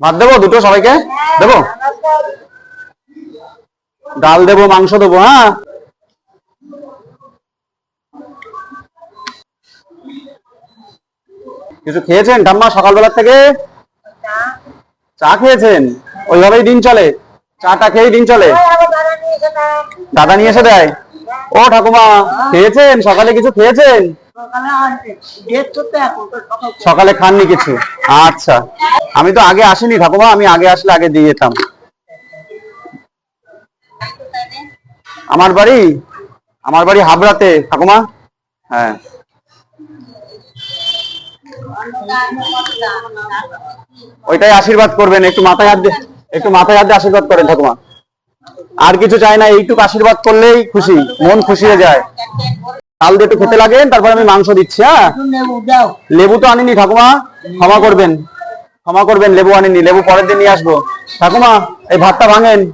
ভাত দেবো দুটো সবাইকে? দেবো? ডাল দেবো, মাংস দেবো হ্যাঁ? কিছু খেয়েছেন ঠাম্মা সকালবেলা থেকে? চা খেয়েছেন? ওইভাবেই দিন চলে। চাটা খেয়েই দিন চলে। দাদা নিয়ে এসে দেয়। ও ঠাকুমা, খেয়েছেন? সকালে কিছু খেয়েছেন? সকালে খাননি কিছু? আচ্ছা। আমি তো আগে আসিনি ঠাকুমা, আমি আগে আসলে আগে দিয়ে যেতাম। আমার বাড়ি? আমার বাড়ি হাবড়াতে, ঠাকুমা? হ্যাঁ। ওইটাই আশীর্বাদ করবেন, একটু মাথায় হাত দিয়ে একটু মাথায় হাত দিয়ে আশীর্বাদ করেন ঠাকুমা। আর কিছু চাই না, এইটুকু আশীর্বাদ করলেই খুশি, মন খুশি হয়ে যায়। চাল দিয়ে একটু খেতে লাগেন, তারপর আমি মাংস দিচ্ছি হ্যাঁ? লেবু তো আনিনি, ঠাকুমা, ক্ষমা করবেন ক্ষমা করবেন, লেবু আনিনি, লেবু পরের দিন নিয়ে আসব। ঠাকুমা, এই ভাতটা ভাঙেন।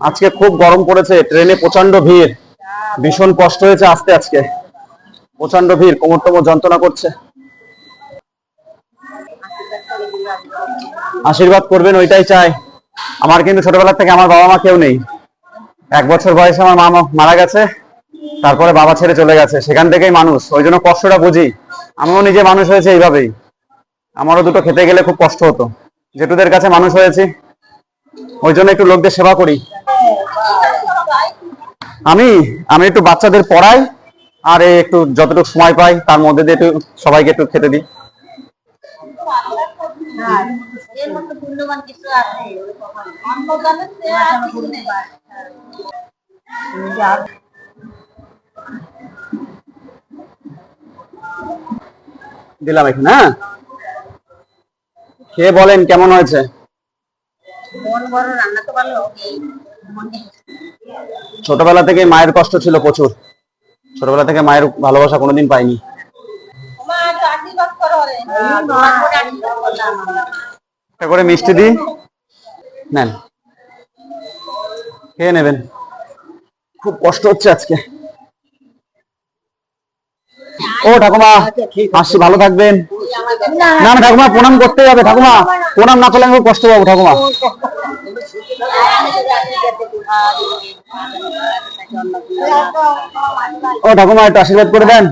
আজকে খুব গরম পড়েছে, ট্রেনে প্রচণ্ড ভিড়, ভীষণ কষ্ট হয়েছে আসতে আজকে। প্রচণ্ড ভিড়, কোমর টোমর যন্ত্রণা করছে। আশীর্বাদ করবেন, ওইটাই চাই। আমার কিন্তু ছোটবেলা থেকে আমার বাবা মা কেউ নেই। এক বছর বয়সে আমার মা- মারা গেছে। তারপরে বাবা ছেড়ে চলে গেছে, সেখান থেকেই মানুষ। ওই জন্য কষ্টটা বুঝি। আমিও নিজে মানুষ হয়েছে এইভাবেই। আমারও দুটো খেতে গেলে খুব কষ্ট হতো। জেঠুদের কাছে মানুষ হয়েছি। ওই জন্য একটু লোকদের সেবা করি। আমি আমি একটু বাচ্চাদের পড়াই, আর একটু যতটুকু সময় পাই, তার মধ্যে দিয়ে একটু সবাইকে একটু খেতে দিই। কিছু আছে দিলাম এখানে হ্যাঁ? খেয়ে বলেন কেমন হয়েছে? বড় রান্না তো ভালো এই ছোটবেলা থেকে মায়ের কষ্ট ছিল প্রচুর। ছোটবেলা থেকে মায়ের ভালোবাসা কোনোদিন পাইনি। একটা করে মিষ্টি দিই নেন। খেয়ে নেবেন। খুব কষ্ট হচ্ছে আজকে। ও ঠাকুমা, আসছি, ভালো থাকবেন। না ঠাকুমা, প্রণাম করতে যাবে ঠাকুমা। প্রণাম না করলে আমি কষ্ট পাবো, ঠাকুমা। ও ঠাকুমা, একটু আশীর্বাদ করে দেন।